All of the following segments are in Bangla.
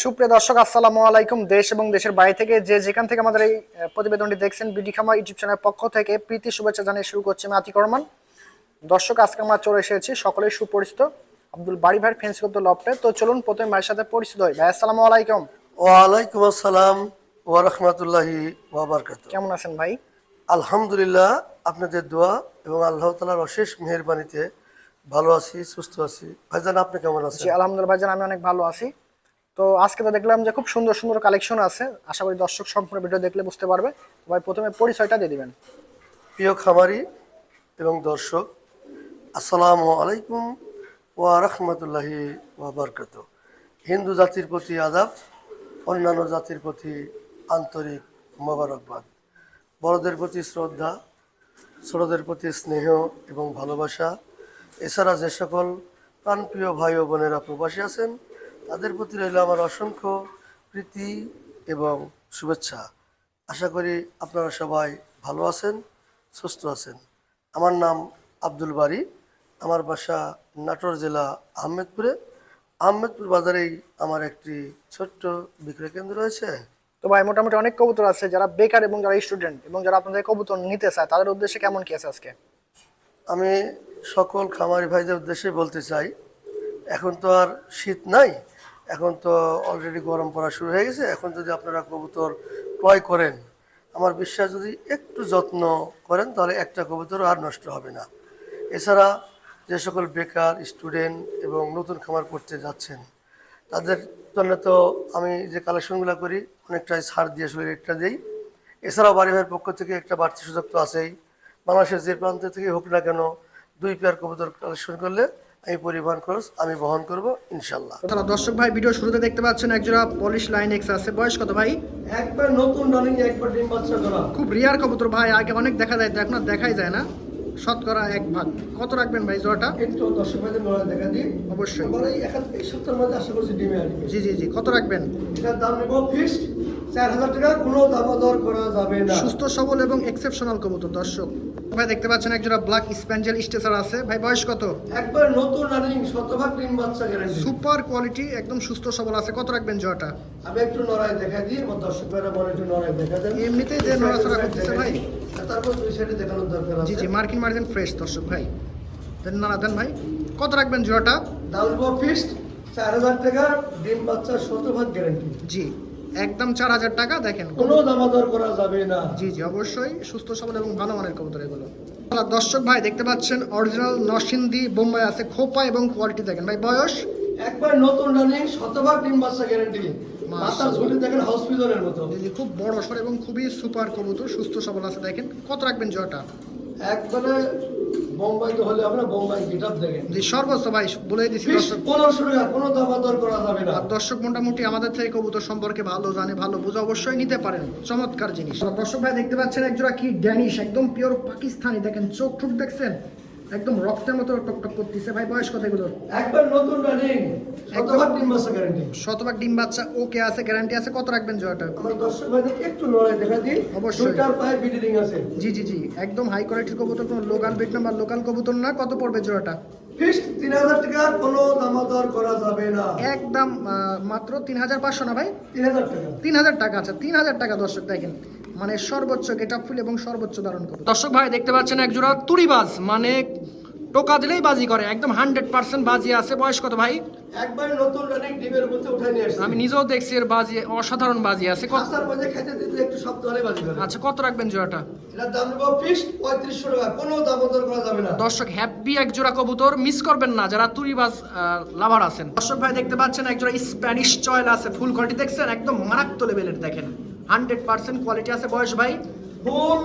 সুপ্রিয় দর্শক আসসালামু আলাইকুম। দেশ এবং দেশের বাইরে থেকে যে যেখান থেকে আমাদের এই প্রতিবেদনটি দেখছেন বিডি খামা ইউটিউব চ্যানেলের পক্ষ থেকে প্রীতি শুভেচ্ছা জানিয়ে শুরু করছি আমি আতিক রহমান। দর্শক আজকে আমরা চলে এসেছি সকলেই সুপরিচিত আব্দুল বাড়ি ভাই ফেন্স করতে লপটে তো চলুন প্রথমে ভাইয়ের সাথে পরিচিত হই। ভাই আসসালামু আলাইকুম। ওয়ালাইকুম আসসালাম ওয়া রাহমাতুল্লাহি ওয়া বারাকাতুহু। কেমন আছেন ভাই? আলহামদুলিল্লাহ আপনাদের দোয়া এবং আল্লাহ তাআলার অশেষ মেহেরবানিতে ভালো আছি সুস্থ আছি। ভাইজান আপনি কেমন জি আছেন আলহামদুলিল্লাহ ভাইজান আমি অনেক ভালো আছি। তো আজকে তো দেখলাম যে খুব সুন্দর সুন্দর কালেকশন আছে। আশা করি দর্শক সম্পূর্ণ ভিডিও দেখলে বুঝতে পারবে। ভাই প্রথমে পরিচয়টা দিয়ে দিবেন। প্রিয় খামারি এবং দর্শক, আসসালামু আলাইকুম ওয়া রাহমাতুল্লাহি ওয়া বারাকাতুহু হিন্দু জাতির প্রতি আদাব অন্যান্য জাতির প্রতি আন্তরিক মোবারকবাদ। বড়দের প্রতি শ্রদ্ধা, ছোটদের প্রতি স্নেহ এবং ভালোবাসা, এছাড়া যে সকল প্রাণপ্রিয় ভাই ও বোনেরা প্রবাসী আছেন তাদের প্রতি রইল আমার অসংখ্য প্রীতি এবং শুভেচ্ছা। আশা করি আপনারা সবাই ভালো আছেন সুস্থ আছেন। আমার নাম আব্দুল বাড়ি আমার বাসা নাটোর জেলা আহমেদপুরে। আহমেদপুর বাজারেই আমার একটি ছোট্ট বিক্রয় কেন্দ্র রয়েছে। তো ভাই মোটামুটি অনেক কবুতর আছে যারা বেকার এবং যারা স্টুডেন্ট এবং যারা আপনাদের কবুতর নিতে চায় তাদের উদ্দেশ্যে কেমন কি আছে আজকে? আমি সকল খামারি ভাইদের উদ্দেশ্যে বলতে চাই এখন তো আর শীত নাই এখন তো অলরেডি গরম পড়া শুরু হয়ে গেছে। এখন যদি আপনারা কবুতর ক্রয় করেন, আমার বিশ্বাস যদি একটু যত্ন করেন, তাহলে একটা কবুতর আর নষ্ট হবে না। এছাড়া যে সকল বেকার স্টুডেন্ট এবং নতুন খামার করতে যাচ্ছেন, তাদের জন্য তো আমি যে কালেকশনগুলো করি, অনেকটাই ছাড় দিয়ে আসলে রেটটা দিই। এছাড়াও বাড়ি ভাইয়ের পক্ষ থেকে একটা বাড়তি সুযোগ তো আছেই। বাংলাদেশের যে প্রান্ত থেকে হোক না কেন, দুই পেয়ার কবুতর কালেকশন করলে আমি পরিবহন খরচ আমি বহন করব ইনশাল্লাহ। তাহলে দর্শক ভাই ভিডিও শুরুতে দেখতে পাচ্ছেন একজোড়া পলিশ লাইন এক্স আছে। বয়স কত ভাই? একবার নতুন রানিং একবার ডিম বাচ্চা করা। খুব রিয়ার কবুতর ভাই আগে অনেক দেখা যায় তো এখন আর দেখাই যায় না। শতকরা এক ভাগ। কত রাখবেন ভাই জোড়াটা? একটু দর্শক ভাইদের নড়া দেখা দিই অবশ্যই। এই এক এই সপ্তাহের মধ্যে আশা করছি ডিমে আসবে। জি জি জি। কত রাখবেন? এটার দাম নেব ফিক্সড চার হাজার টাকা। কোনো দামাদর করা যাবে না। সুস্থ সবল এবং এক্সেপশনাল কবুতর দর্শক। ভাই দেখতে পাচ্ছেন একজোড়া ব্ল্যাক স্প্যাঞ্জেল স্টেসার আছে। ভাই বয়স কত? একবার নতুন রানিং শতভাগ ডিম বাচ্চা গ্যারান্টি সুপার কোয়ালিটি একদম সুস্থ সবল আছে। কত রাখবেন জোড়াটা? আমি একটু নড়াই দেখা দিই। আমার দর্শক ভাইরা বলে একটু নড়াই দেখা দেন। এমনিতেই যে নড়াচড়া করতেছে ভাই। তারপর দুই সাইডে দেখানোর দরকার জি জি মার্কিন মার্জিন ফ্রেশ দর্শক ভাই। দেন না দেন ভাই কত রাখবেন জোড়াটা? দাম নেব ফিক্সড চার হাজার টাকা ডিম বাচ্চা শতভাগ গ্যারান্টি জি একদম চার হাজার টাকা দেখেন কোনো দামাদর করা যাবে না। জি জি অবশ্যই সুস্থ সবল এবং ভালো মানের কবুতর এগুলো। তাহলে দর্শক ভাই দেখতে পাচ্ছেন অরিজিনাল নরসিংদী বোম্বাই আছে খোপা এবং কোয়ালিটি দেখেন। ভাই বয়স? একবার নতুন রানিং শতভাগ ডিম বাচ্চা গ্যারান্টি মাথা। ঝুলি দেখেন হসপিটালের মতো। খুব বড় সর এবং খুবই সুপার কবুতর সুস্থ সবল আছে দেখেন। কত রাখবেন জয়টা একবারে বোম্বাই তো হলে আমরা বোম্বাই গিটার দেখেন জি সর্বোচ্চ ভাই বলে দিছি দর্শক। পনেরোশো টাকা কোনো দামাদর করা যাবে না। আর দর্শক মোটামুটি আমাদের থেকে কবুতর সম্পর্কে ভালো জানে ভালো বুঝে অবশ্যই নিতে পারেন। চমৎকার জিনিস। দর্শক ভাই দেখতে পাচ্ছেন একজোড়া কি ড্যানিশ একদম পিওর পাকিস্তানি। দেখেন চোখ ঠুক দেখছেন? একদম রক্তের মতো টকটক করতেছে। ভাই বয়স কত এগুলোর? একবার নতুন রানিং শতভাগ ডিম বাচ্চা গ্যারান্টি শতভাগ ডিম বাচ্চা ওকে আছে গ্যারান্টি আছে। কত রাখবেন জয়টা? আমার দর্শক ভাইদের একটু লড়াই দেখা দিই। অবশ্যই। দুইটার পায়ে বিডিং আছে। জি জি জি। একদম হাই কোয়ালিটির কবুতর কোনো লোকাল বেড বা লোকাল কবুতর না। কত পড়বে জোড়াটা ফিক্সড তিন হাজার টাকা কোনো দামাদর করা যাবে না। একদম মাত্র তিন হাজার পাঁচশো না ভাই? তিন হাজার টাকা। তিন হাজার টাকা আচ্ছা তিন হাজার টাকা দর্শক দেখেন। মানে সর্বোচ্চ গেট ফুল এবং সর্বোচ্চ ধারণ করবে দর্শক ভাই দেখতে পাচ্ছেন এক জোড়া তুড়িবাজ মানে টোকা দিলেই বাজি করে একদম হান্ড্রেড পার্সেন্ট বাজি আছে। বয়স কত ভাই? একবার নতুন রানিং ডিমের মধ্যে উঠাই নিয়ে আসছি। আমি নিজেও দেখছি এর বাজি অসাধারণ বাজি আছে। কত রাস্তার মধ্যে খাইতে দিতে একটু শব্দ হলে বাজি করে। আচ্ছা কত রাখবেন জোড়াটা? এটার দাম নেব ফিক্সড পঁয়ত্রিশশো টাকা। কোনো দামোদর করা যাবে না। দর্শক হ্যাপি এক জোড়া কবুতর মিস করবেন না যারা তুরিবাজ লাভার আছেন। দর্শক ভাই দেখতে পাচ্ছেন এক জোড়া স্প্যানিশ চয়েল আছে ফুল কোয়ালিটি দেখছেন? একদম মারাত্মক লেভেলের দেখেন। হান্ড্রেড পার্সেন্ট কোয়ালিটি আছে। বয়স ভাই? ফুল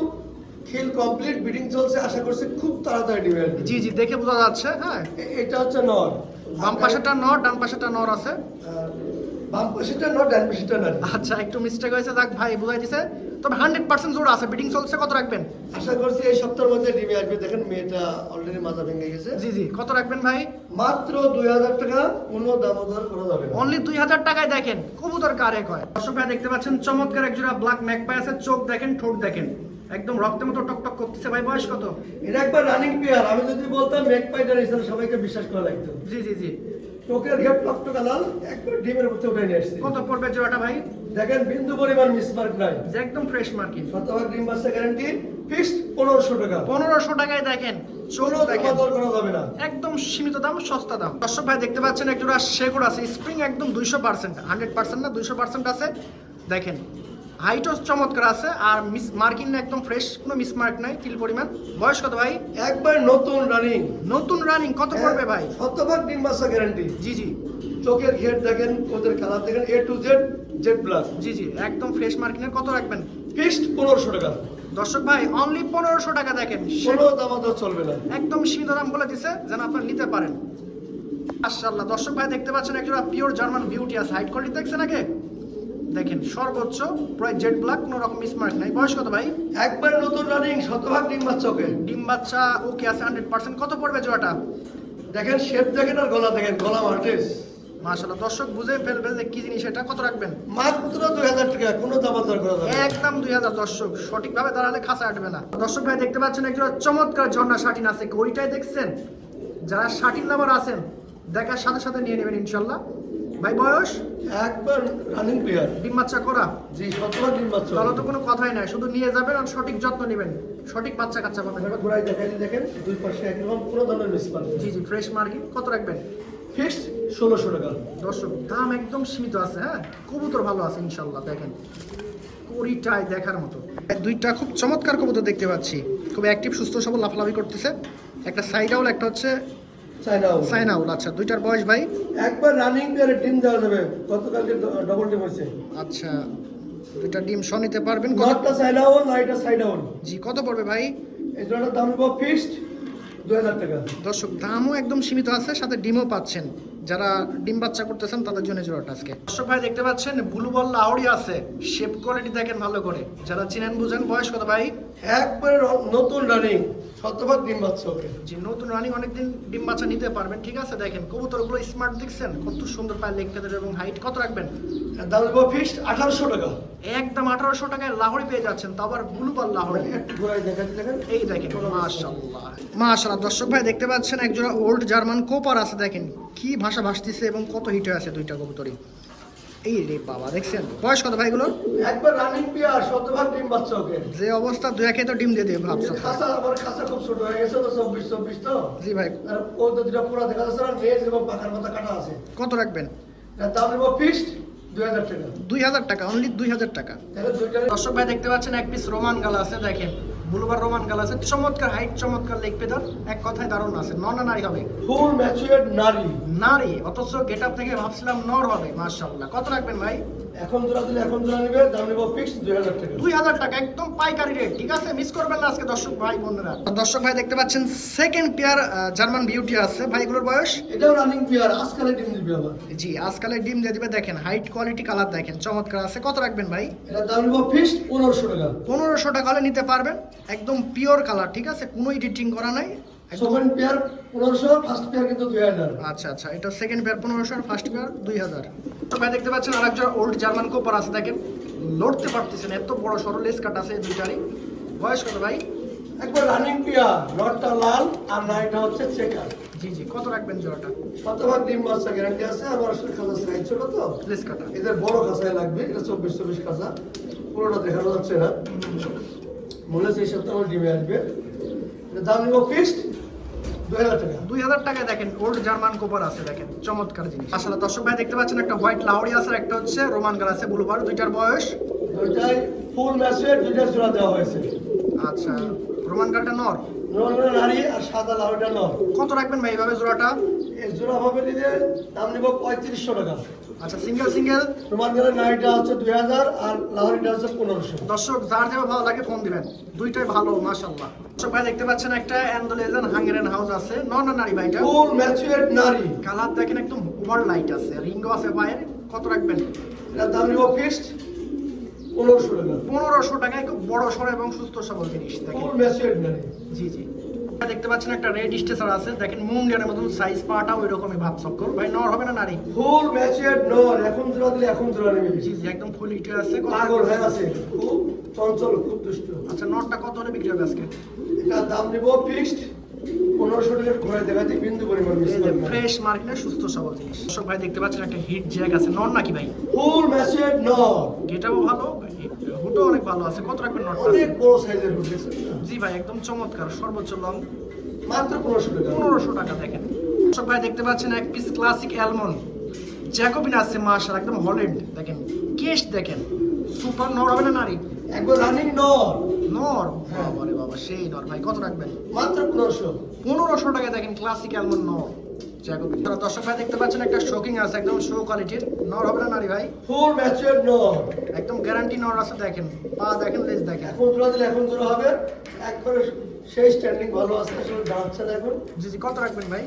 খিল কমপ্লিট বিডিং চলছে আশা করছি খুব তাড়াতাড়ি ডিমে জি জি দেখে বোঝা যাচ্ছে হ্যাঁ। এটা হচ্ছে নর বাম পাশেটা নর ডান পাশেটা নর আছে। বাম পাশেটা নর ডান পাশেটা নর আচ্ছা একটু মিস্টেক হয়েছে যাক ভাই বুঝাই দিছে। তবে হান্ড্রেড পার্সেন্ট জোড়া আছে বিডিং চলছে কত রাখবেন? আশা করছি এই সপ্তাহের মধ্যে ডিমে আসবে। দেখেন মেয়েটা অলরেডি মাথা ভেঙে গেছে। জি জি কত রাখবেন ভাই? মাত্র দুই হাজার টাকা কোনো দামোদর করা যাবে না। অনলি দুই হাজার টাকায় দেখেন কবুতর কার এক হয় দর্শক ভাই দেখতে পাচ্ছেন চমৎকার এক জোড়া ব্ল্যাক ম্যাকপাই আছে চোখ দেখেন ঠোঁট দেখেন। একদম রক্তের মতো টকটক করতেছে। ভাই বয়স কত? এটা একবার রানিং পেয়ার আমি যদি বলতাম মেক পাইটার হিসেবে সবাইকে বিশ্বাস করা লাগতো। জি জি জি। চোখের ঘেট টকটকা লাল একবার ডিমের মধ্যে উঠে নিয়ে আসছি। কত পড়বে জোড়াটা ভাই? দেখেন বিন্দু পরিমাণ মিসমার্ক নাই। একদম ফ্রেশ মার্কিন শতভাগ ডিম বাচ্চা গ্যারান্টি ফিক্সড পনেরোশো টাকা। পনেরোশো টাকায় দেখেন চলো দেখেন। দামাদর করা যাবে না। একদম সীমিত দাম সস্তা দাম। দর্শক ভাই দেখতে পাচ্ছেন একজোড়া শেকড় আছে। স্প্রিং একদম দুইশো পার্সেন্ট হান্ড্রেড পার্সেন্ট না দুইশো পার্সেন্ট আছে। দেখেন হাইটও চমৎকার আছে আর মিস মার্কিং একদম ফ্রেশ কোনো মিস মার্ক নাই তিল পরিমাণ। বয়স কত ভাই? একবার নতুন রানিং নতুন রানিং কত পড়বে ভাই? শতভাগ তিন বাচ্চা গ্যারান্টি জি জি। চোখের ঘেট দেখেন ওদের কালার দেখেন A to Z Z plus জি জি একদম ফ্রেশ মার্কিংয়ের কত রাখবেন? ফিক্সড পনেরোশো টাকা। দর্শক ভাই অনলি পনেরোশো টাকা দেখেন কোনো দামাদর চলবে না। একদম সীমিত দাম বলে দিছে যেন আপনারা নিতে পারেন। মাশাআল্লাহ দর্শক ভাই দেখতে পাচ্ছেন একটা পিওর জার্মান বিউটি আছে। হাইট কোয়ালিটি দেখছেন আগে? দেখেন সর্বোচ্চ প্রায় জেড ব্ল্যাক কোনো রকম মিসমার্ক নাই। বয়স কত ভাই? একবার নতুন রানিং শতভাগ ডিম বাচ্চা ওকে। ডিম বাচ্চা ওকে আছে হান্ড্রেড পার্সেন্ট কত পড়বে জোয়াটা দেখেন শেপ দেখেন আর গলা দেখেন গলা মার্টেস মাশাআল্লাহ দর্শক বুঝে ফেলবে যে কি জিনিস এটা। কত রাখবেন? মাত্র দুই হাজার টাকা কোনো দামাদর করা যাবে একদম দুই হাজার দর্শক। সঠিকভাবে দাঁড়ালে খাসা আটবে না। দর্শক ভাই দেখতে পাচ্ছেন একটা চমৎকার ঝর্ণা শাটিন আছে। ওইটাই দেখছেন? যারা শাটিন লাভার আছেন দেখার সাথে সাথে নিয়ে নেবেন ইনশাল্লাহ ভাই বয়স? একবার রানিং প্লেয়ার ডিম বাচ্চা করা? জি শতভাগ ডিম বাচ্চা। তাহলে তো কোনো কথাই নাই শুধু নিয়ে যাবেন আর সঠিক যত্ন নেবেন। সঠিক বাচ্চা কাচ্চা পাবেন। এবার ঘোড়ায় দেখাই দেখেন দুই পাশে একরকম কোনো ধরনের মিস পান জি জি ফ্রেশ মার্কিং কত রাখবেন? ফিক্সড ষোলোশো টাকা। দর্শক দাম একদম সীমিত আছে হ্যাঁ? কবুতর ভালো আছে ইনশাল্লাহ দেখেন। কড়িটাই দেখার মতো। দুইটা খুব চমৎকার কবুতর দেখতে পাচ্ছি। খুব অ্যাক্টিভ সুস্থ সবল লাফালাফি করতেছে। একটা সাইড আউল একটা হচ্ছে সাইন আউল আচ্ছা। দুইটার বয়স ভাই? একবার রানিং পেয়ারে টিম দেওয়া যাবে। গতকালকে ডবল টিম হয়েছে। আচ্ছা। দুইটা ডিম শ নিতে পারবেন কতটা সাইড আউট নয়টা সাইড আউট জি কত পড়বে ভাই? এই জোড়াটার দাম ফিক্সড দর্শক দামও একদম সীমিত আছে সাথে ডিমও পাচ্ছেন। যারা ডিম বাচ্চা করতেছেন তাদের জন্য জোড়াটা আজকে। দর্শক ভাই দেখতে পাচ্ছেন ব্লু বল লাহড়ি আছে। শেপ কোয়ালিটি দেখেন ভালো করে। যারা চিনেন বুঝেন বয়স কত ভাই? একবারে নতুন রানিং শতভাগ ডিম বাচ্চা ওকে। যে নতুন রানিং অনেকদিন ডিম বাচ্চা নিতে পারবেন। ঠিক আছে দেখেন কবুতরগুলো স্মার্ট দেখছেন কত সুন্দর পায় লেগ এবং হাইট কত রাখবেন? দাম ফিক্সড আঠারোশো টাকা। একদম আঠারোশো টাকায় লাহড়ি পেয়ে যাচ্ছেন তো আবার ব্লু দেখাচ্ছি দেখেন এই দেখেন মাশাআল্লাহ। দর্শক ভাই দেখতে পাচ্ছেন একজোড়া ওল্ড জার্মান কোপার আছে দেখেন কি ভাষা ভাসতেছে এবং কত হিট আছে দুইটা কবুতরই। এই রে বাবা দেখছেন? বয়স কত ভাইগুলো একবার রানিং প্লেয়ার শতভাগ ডিম বাচ্চা ওকে। যে অবস্থা দুই একে তো ডিম দিয়ে দিয়ে ভাবছ। খাসা আমার খাসা খুব ছোট হয়ে গেছে তো চব্বিশ চব্বিশ তো। জি ভাই। আর ও তো দুটা পুরো দেখা যাচ্ছে না মেজ এবং পাখার মাথা কাটা আছে। কত রাখবেন? দাম নেব ফিক্সড দুই হাজার টাকা। দুই হাজার টাকা অনলি দুই হাজার টাকা। দর্শক ভাই দেখতে পাচ্ছেন এক পিস রোমান গাল আছে দেখেন। বুলবার রোমান গাল আছে। চমৎকার হাইট চমৎকার লেগ পেদার এক কথায় দারুণ আছে। নর না নারী হবে? ফুল নারী। নারী অথচ গেট আপ থেকে ভাবছিলাম নর হবে মার্শাল্লাহ কত রাখবেন ভাই? এখন জোড়া দিলে এখন জোড়া নিবে দাম নেব ফিক্সড দুই হাজার টাকা। দুই হাজার টাকা একদম পাইকারি রেট ঠিক আছে? মিস করবেন না আজকে দর্শক ভাই বোনেরা দর্শক ভাই দেখতে পাচ্ছেন সেকেন্ড পেয়ার জার্মান বিউটি আছে। ভাইগুলোর বয়স? এটাও রানিং প্লেয়ার আজকালে ডিম দিবে আবার। জি আজকালে ডিম দিয়ে দিবে দেখেন হাইট কোয়ালিটি কালার দেখেন চমৎকার আছে। কত রাখবেন ভাই? এটা দাম নেব ফিক্সড পনেরোশো টাকা। পনেরোশো টাকা হলে নিতে পারবেন। একদম পিওর কালার ঠিক আছে? কোনো এডিটিং করা নাই। সেকেন্ড পেয়ার পনেরোশো ফার্স্ট পেয়ার কিন্তু দুই হাজার। আচ্ছা আচ্ছা এটা সেকেন্ড পেয়ার পনেরোশো আর ফার্স্ট পেয়ার দুই হাজার। তো ভাই দেখতে পাচ্ছেন আর একজন ওল্ড জার্মান কোপার আছে দেখেন। লড়তে পারতেছেন এত বড় সরল কাট আছে দুইটারই। বয়স কত ভাই? একবার রানিং নটটা লাল আর নাইটটা হচ্ছে চেকার জি জি কত রাখবেন জোড়াটা? শতভাগ ডিম বাচ্চা গ্যারান্টি আছে আমার আসলে সাইজ ছোট তো। লেস কাটা এদের বড় খাঁচায় লাগবে এটা চব্বিশ চব্বিশ খাঁচা। পুরোটা দেখানো যাচ্ছে না। মনে হচ্ছে এই সপ্তাহে ডিমে আসবে। দাম নিব ফিক্সড দুই হাজার টাকা। দুই হাজার টাকায় দেখেন ওল্ড জার্মান কোপার আছে দেখেন চমৎকার জিনিস। আসলে দর্শক ভাই দেখতে পাচ্ছেন একটা হোয়াইট লাহড়ি আছে একটা হচ্ছে রোমান গাল আছে ব্লুবার দুইটার বয়স। দুইটাই ফুল ম্যাচের দুইটা জোড়া দেওয়া হয়েছে। আচ্ছা রোমান গালটা নর? নর্মাল নারী আর সাদা লাউটা নর। কত রাখবেন ভাই এইভাবে জোড়াটা? এই জোড়া হবে নিলে দাম নিব পঁয়ত্রিশশো টাকা। আচ্ছা সিঙ্গেল সিঙ্গেল নারীটা হচ্ছে দুই হাজার আর লাহরিটা হচ্ছে পনেরোশো। দর্শক যার যেভাবে ভালো লাগে ফোন দিবেন। দুইটাই ভালো মাশাল্লাহ দর্শক দেখতে পাচ্ছেন একটা অ্যান্ডোলেজেন হাঙ্গেরিয়ান হাউস আছে। নর না নারী ভাইটা ফুল ম্যাচুয়ার নারী। কালার দেখেন একদম ওভার লাইট আছে। রিঙ্গো আছে পায়ের কত রাখবেন? এটার দাম নিব ফিক্সড পনেরোশো টাকা। পনেরোশো টাকায় খুব বড় সড়ো এবং সুস্থ সবল জিনিস ফুল ম্যাচুয়ার নারী। জি জি। দেখতে পাচ্ছেন একটা রেড স্টেসার আছে। দেখেন মুন্ডিয়ানের মতন সাইজ পাটা ওই রকমই ভাব চক্কর। ভাই নর হবে না নারী? ফুল ম্যাচুয়ার নর এখন জোড়া দিলে এখন জোড়া নেবে জি জি একদম ফুল হিটে আছে। পাগল হয়ে আছে। খুব চঞ্চল খুব দুষ্ট। আচ্ছা নটটা কত হলে বিক্রি হবে আজকে? এটার দাম নিব ফিক্সড পনেরোশো টাকার ঘোড়ায় দেখাচ্ছি বিন্দু পরিমাণ ফ্রেশ মার্কেটে সুস্থ সবল জিনিস। দর্শক ভাই দেখতে পাচ্ছেন একটা হিট জ্যাক আছে। নর নাকি ভাই? ফুল ম্যাচের নর। এটাও ভালো। হুটও অনেক ভালো আছে। কত রাখবেন নটটা অনেক বড় সাইজের হুড জি ভাই একদম চমৎকার সর্বোচ্চ লং মাত্র পনেরোশো টাকা। পনেরোশো টাকা দেখেন। দর্শক ভাই দেখতে পাচ্ছেন এক পিস ক্লাসিক অ্যালমন্ড জ্যাকোবিন আছে মার্শাল একদম হল্যান্ড দেখেন কেশ দেখেন। সুপার নর হবে না নারী? একবার রানিং নর। নর? বাবারে বাবা সেই নর ভাই কত রাখবেন? মাত্র পনেরোশো। পনেরোশো টাকা দেখেন ক্লাসিক অ্যালমন্ড নর। দর্শক ভাই দেখতে পাচ্ছেন একটা শোকিং আছে একদম শো কোয়ালিটির নর হবে না নারী ভাই? ফুল ম্যাচের নর। একদম গ্যারান্টি নর আছে দেখেন। পা দেখেন লেজ দেখেন। এখন জোড়া দিলে এখন জোড়া হবে। একবারে সেই স্ট্যান্ডিং ভালো আছে আসলে দাঁড়াচ্ছে না এখন জি জি কত রাখবেন ভাই?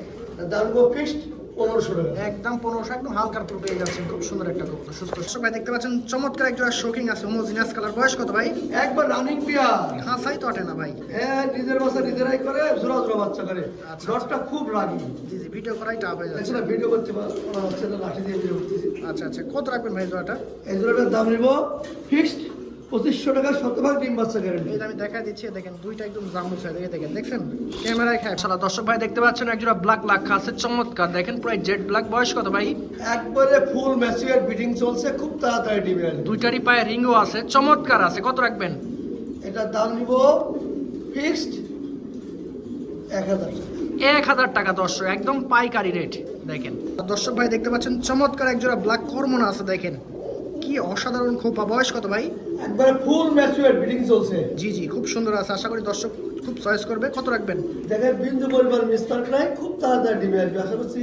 দাম ফিক্সড পনেরোশো টাকা। একদম পনেরোশো একদম হালকার পুরো পেয়ে যাচ্ছেন। খুব সুন্দর একটা কবুতর সুস্থ ভাই দেখতে পাচ্ছেন চমৎকার একটা শোকিং আছে হোমোজিনিয়াস কালার বয়স কত ভাই? একবার রানিং পিয়ার হাসাই তো আটে না ভাই। হ্যাঁ নিজের বাসা নিজেরাই করে জোড়া জোড়া বাচ্চা করে। আচ্ছা। রডটা খুব রাগি জি জি ভিডিও করাই টাফ হয়ে যাচ্ছে। এছাড়া ভিডিও করতে পারা হচ্ছে না লাঠি দিয়ে ভিডিও করতেছি। আচ্ছা আচ্ছা। কত রাখবেন ভাই জোড়াটা? এই জোড়াটার দাম নিব ফিক্সড পঁচিশশো টাকা শতভাগ ডিম বাচ্চা গ্যারেন্টি আমি দেখা দিচ্ছি দেখেন দুইটা একদম হয়ে দেখে দেখেন দেখছেন? ক্যামেরায় খায়। সালা দর্শক ভাই দেখতে পাচ্ছেন একজোড়া ব্ল্যাক লাখা আছে চমৎকার। দেখেন পুরো জেড ব্ল্যাক বয়স কত ভাই? একবারে ফুল ম্যাচিউর বিডিং চলছে খুব তাড়াতাড়ি ডিমে দুইটারই পায়ে রিংও আছে চমৎকার আছে। কত রাখবেন? এটার দাম নিব ফিক্সড এক হাজার এক হাজার টাকা দর্শক একদম পাইকারি রেট দেখেন। দর্শক ভাই দেখতে পাচ্ছেন চমৎকার একজোড়া ব্ল্যাক কর্মনা আছে দেখেন। কি অসাধারণ খোপা বয়স কত ভাই? একবারে ফুল ম্যাচিউর বিডিং চলছে। জি জি খুব সুন্দর আছে। আশা করি দর্শক খুব চয়েস করবে। কত রাখবেন? দেখেন বিন্দু পরিমাণ মিস্টার্ক নাই খুব তাড়াতাড়ি ডিমে আসবে। আশা করছি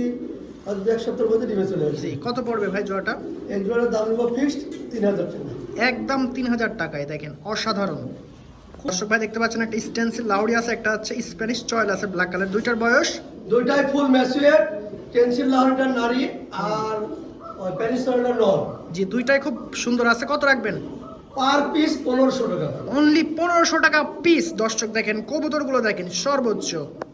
এক সপ্তাহের মধ্যে ডিমে চলে আসবে। কত পড়বে ভাই জোড়াটা? এই জোড়ার দাম নিব ফিক্সড তিন হাজার টাকা। একদম তিন হাজার টাকায় দেখেন অসাধারণ। দর্শক ভাই দেখতে পাচ্ছেন একটা স্টেন্সিল লাউডি আছে একটা হচ্ছে স্প্যানিশ চয়েল আছে ব্ল্যাক কালার দুইটার বয়স? দুইটাই ফুল ম্যাচিউর টেন্সিল লাহরিটার নারী আর প্যারিসটার নর জি দুইটাই খুব সুন্দর আছে। কত রাখবেন? পার পিস পনেরোশো টাকা। অনলি পনেরোশো টাকা পিস দর্শক দেখেন কবুতরগুলো দেখেন সর্বোচ্চ।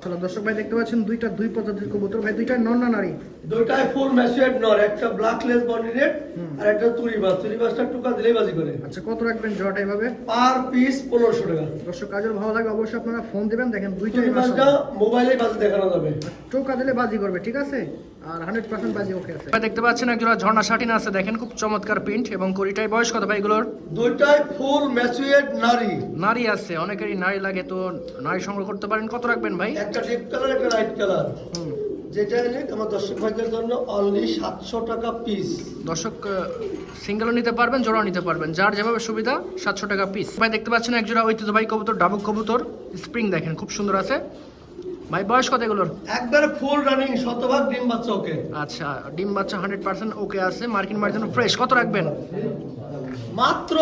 চলো দর্শক ভাই দেখতে পাচ্ছেন দুইটা দুই প্রজাতির কবুতর। ভাই দুইটা নর না নারী? দুইটাই ফুল ম্যাচিউর নর একটা ব্ল্যাক লেস বডি রেড আর একটা তুরি বাস তুরি বাসটা টুকা দিলেই বাজি করে। আচ্ছা কত রাখবেন জোড়াটা এভাবে পার পিস পনেরোশো টাকা। দর্শক কাজের ভালো লাগে অবশ্যই আপনারা ফোন দিবেন। দেখেন দুইটাই বাসটা মোবাইলে বাজি দেখানো যাবে। টোকা দিলে বাজি করবে ঠিক আছে? আর হান্ড্রেড পার্সেন্ট বাজি ওকে আছে। দেখতে পাচ্ছেন একজোড়া ঝর্ণা শাটিন আছে। দেখেন খুব চমৎকার প্রিন্ট এবং করিটাই বয়স কত ভাই এগুলোর? দুইটাই ফুল ম্যাচিউর নারী নারী আছে অনেকেরই নারী লাগে তো নারী সংগ্রহ করতে পারেন। কত রাখবেন ভাই? একটা ডিপ কালার একটা লাইট কালার যেটা এনে আমার দর্শক ভাইদের জন্য অনলি সাতশো টাকা পিস দর্শক সিঙ্গেলও নিতে পারবেন জোড়াও নিতে পারবেন। যার যেভাবে সুবিধা সাতশো টাকা পিস ভাই দেখতে পাচ্ছেন একজোড়া ঐতিহ্যবাহী কবুতর ডাবুক কবুতর। স্প্রিং দেখেন খুব সুন্দর আছে। ভাই বয়স কত এগুলোর? একবারে ফুল রানিং শতভাগ ডিম বাচ্চা ওকে আচ্ছা ডিম বাচ্চা হান্ড্রেড পার্সেন্ট ওকে আছে মার্কিন মার্জিন ফ্রেশ কত রাখবেন? মাত্র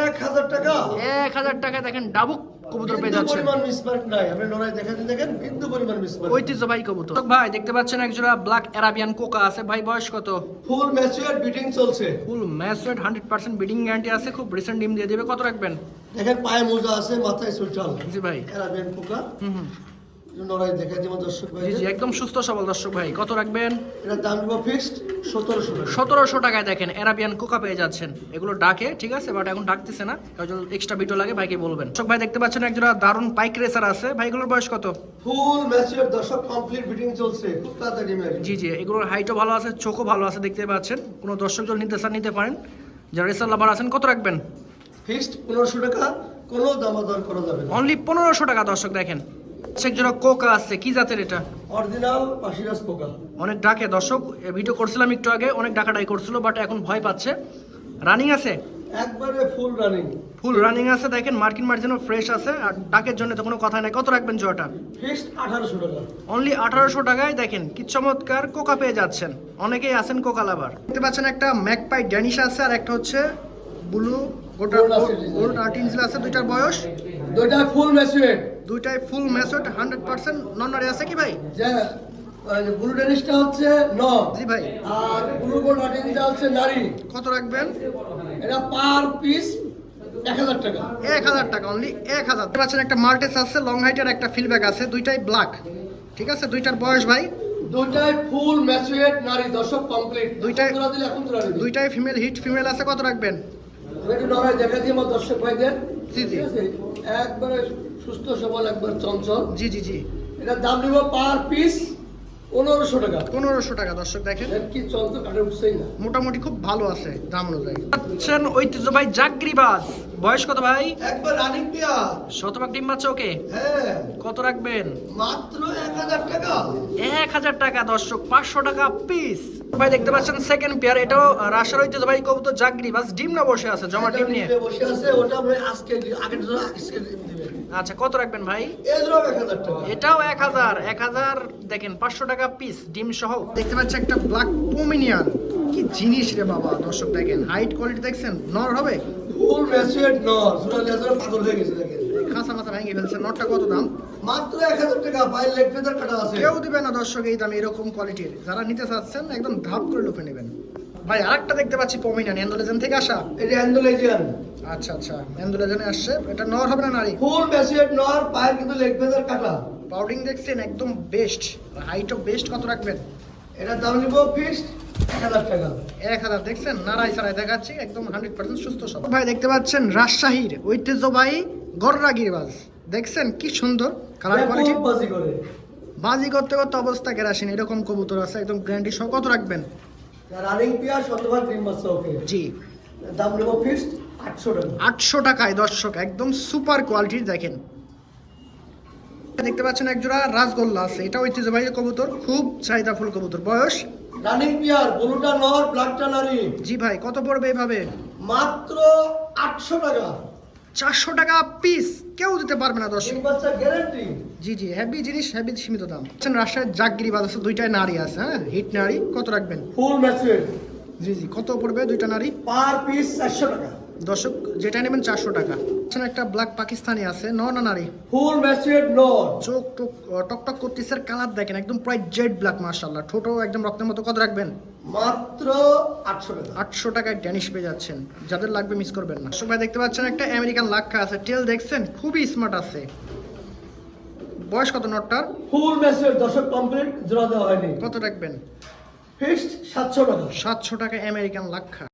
এক হাজার টাকা। এক হাজার টাকায় দেখেন ডাবুক কবুতর পেয়ে যাচ্ছেন পরিমাণ মিসমার্ক নাই। আপনি লড়াই দেখাতে দেখেন বিন্দু পরিমাণ মিসমার্ক। ঐতিহ্যবাহী কবুতর। ভাই দেখতে পাচ্ছেন একজোড়া ব্ল্যাক অ্যারাবিয়ান কোকা আছে। ভাই বয়স কত? ফুল ম্যাচুয়ার বিটিং চলছে। Full mature hundred percent beating guarantee আছে। খুব রিসেন্ট ডিম দিয়ে দেবে। কত রাখবেন? দেখেন পায়ে মোজা আছে মাথায় সুলটাল জি ভাই। এরাবেন কোকা হুম হুম। লড়াই দেখাই যেমন দর্শক ভাই। জি জি একদম সুস্থ সবল দর্শক ভাই। কত রাখবেন? এটার দাম দিব ফিক্সড সতেরোশো টাকা। সতেরোশো টাকায় দেখেন অ্যারাবিয়ান কোকা পেয়ে যাচ্ছেন। এগুলো ডাকে ঠিক আছে বাট এখন ডাকতেছে না। এক্সট্রা ভিডিও লাগে ভাইকে বলবেন। দর্শক ভাই দেখতে পাচ্ছেন একজোড়া দারুণ পাইক রেসার আছে। ভাই এগুলোর বয়স কত? ফুল ম্যাচিউর দর্শক কমপ্লিট বিটিং চলছে। খুব তাড়াতাড়ি জি জি এগুলোর হাইটও ভালো আছে চোখও ভালো আছে দেখতে পাচ্ছেন। কোনো দর্শক যদি নিতে চান নিতে পারেন। যারা রেসার লাভার আছেন কত রাখবেন? ফিক্সড পনেরোশো টাকা কোনো দামাদর করা যাবে অনলি পনেরোশো টাকা দর্শক দেখেন। এক জোড়া কোকা আছে কি জাতের এটা? অরিজিনাল পাশিরাজ পোকা অনেক ডাকে দর্শক ভিডিও করছিলাম একটু আগে অনেক ডাকাডাই করছিল বাট এখন ভয় পাচ্ছে। রানিং আছে? একবারে ফুল রানিং ফুল রানিং আছে দেখেন মার্কিন মার্জিনও ফ্রেশ আছে আর ডাকের জন্য তো কোনো কথা নাই। কত রাখবেন জোয়াটা? ফিক্সড আঠারোশো টাকা। অনলি আঠারোশো টাকায় দেখেন কি চমৎকার কোকা পেয়ে যাচ্ছেন। অনেকেই আছেন কোকা লাভার দেখতে পাচ্ছেন একটা ম্যাকপাই ড্যানিশ আছে আর একটা হচ্ছে ব্লু গোটা. গোল্ড আর্টিনজিল আছে দুইটার বয়স। দুইটা ফুল ম্যাচুয়েট দুইটাই ফুল ম্যাচড হান্ড্রেড পার্সেন্ট নন নারী আছে কি ভাই? ব্লু ডেনিসটা হচ্ছে ন জি ভাই। আর ব্লু গোল্ড আর্টিনটা হচ্ছে নারী। কত রাখবেন? এটা পার পিস এক হাজার টাকা। এক হাজার টাকা অনলি এক হাজার। পাচ্ছেন একটা মাল্টেস আছে লং হাইটের একটা ফিলব্যাক আছে দুইটাই ব্ল্যাক ঠিক আছে? দুইটার বয়স ভাই? দুইটাই ফুল ম্যাচুয়েট নারী দর্শক কমপ্লিট দুইটাই- দুইটাই ফিমেল হিট ফিমেল আছে কত রাখবেন? দেখা দিই আমার দর্শক ভাইদের। জি, জি। একবারে সুস্থ সবল একবার চঞ্চল। জি জি জি। এটা দাম নিব পার পিস পনেরোশো টাকা। পনেরোশো টাকা দর্শক দেখেন। কি চল তো কাটে উঠছেই না। মোটামুটি খুব ভালো আছে দাম অনুযায়ী। আচ্ছা ঐতিহ্যবাহী জাগরিবাজ। বয়স কত ভাই? একবার রানিং পেয়ার শতভাগ ডিম বাচ্চা ওকে। হ্যাঁ। কত রাখবেন? মাত্র এক হাজার টাকা। এক হাজার টাকা দর্শক পাঁচশো টাকা পিস। ভাই দেখতে পাচ্ছেন সেকেন্ড পেয়ার এটাও রাশার ঐতিহ্যবাহী কবুতর জাগরিবাজ ডিম না বসে আছে জমা ডিম নিয়ে? বসে আছে ওটা আমরা আজকে আগের আজকে আচ্ছা কত রাখবেন ভাই? এটাও এক হাজার এক হাজার দেখেন পাঁচশো টাকা পিস ডিম সহ। দেখতে পাচ্ছি একটা ব্ল্যাক পোমিনিয়ান কি জিনিস রে বাবা দর্শক দেখেন হাইট কোয়ালিটি দেখছেন নর হবে? ফুল রেসুয়েট নর সুরা লেজার পাগল হয়ে গেছে দেখেন। খাসা মাথা ভেঙে ফেলছে নটটা কত দাম? মাত্র এক হাজার টাকা বাইরে লেগ ফেদার কাটা আছে। কেউ দিবে না দর্শক এই দামে এরকম কোয়ালিটির যারা নিতে চাচ্ছেন একদম ধাপ করে লুফে নেবেন। ভাই আরেকটা দেখতে পাচ্ছি পমিনান অ্যান্ডোলেজেন থেকে আসা? এটা অ্যান্ডোলেজিয়ান আচ্ছা আচ্ছা অ্যান্ডোলেজনে আসছে। এটা নর হবে না নারী? ফুল রেসুয়েট নর পায়ের কিন্তু লেগ ফেদার কাটা। পাউডিং দেখছেন একদম বেস্ট হাইটও বেস্ট কত রাখবেন? এটা দাম নিব ফিক্সড এক হাজার টাকা। এক হাজার দেখছেন? নারাই সারাই দেখাচ্ছি একদম হান্ড্রেড পার্সেন্ট সুস্থ সব ভাই দেখতে পাচ্ছেন রাজশাহীর ঐতিহ্যবাহী গররা গিরবাজ। দেখছেন কি সুন্দর কালার কোয়ালিটি বাজি করে। বাজি করতে করতে অবস্থা কেরাসিন এরকম কবুতর আছে একদম গ্যারান্টি সহ। কত রাখবেন? রানিং পিয়ার শতভাগ ডিম বাচ্চা ওকে জি। দাম নেব ফিক্সড আটশো টাকা। আটশো টাকায় দর্শক একদম সুপার কোয়ালিটির দেখেন। দেখতে পাচ্ছেন একজোড়া রাজগোল্লা আছে এটা ঐতিহ্যবাহী কবুতর খুব চাহিদা ফুল কবুতর। বয়স? রানিং পিয়ার ব্লুটা নর ব্ল্যাকটা নারী জি ভাই কত পড়বে এভাবে? মাত্র আটশো টাকা। চারশো টাকা পিস কেউ দিতে পারবে না দর্শক। জি জি হেভি জিনিস হ্যাভি সীমিত দাম। আচ্ছা রাজশাহীর জাগগিরি বাদ আছে দুইটাই নারী আছে হ্যাঁ? হিট নারী কত রাখবেন? ফুল জি জি কত পড়বে দুইটা নারী? পার পিস চারশো টাকা। দর্শক যেটা নেবেন চারশো টাকা। একটা ব্ল্যাক পাকিস্তানি আছে ন না নারী? ফুল ম্যাচুয়েট নর চোখ টোক টক টক করতেছে কালার দেখেন একদম প্রায় জেড ব্ল্যাক মার্শাল্লাহ ঠোঁটও একদম রক্তের মতো কত রাখবেন? মাত্র আটশো টাকা। আটশো টাকায় ড্যানিশ পেয়ে যাচ্ছেন। যাদের লাগবে মিস করবেন না। সবাই দেখতে পাচ্ছেন একটা আমেরিকান লাক্ষা আছে। টেল দেখছেন? খুবই স্মার্ট আছে। বয়স কত নটটার? ফুল ম্যাচুয়েট দশক কমপ্লিট জোড়া দেওয়া হয়নি। কত রাখবেন? ফিক্সড সাতশো টাকা। সাতশো টাকা আমেরিকান লাক্ষা।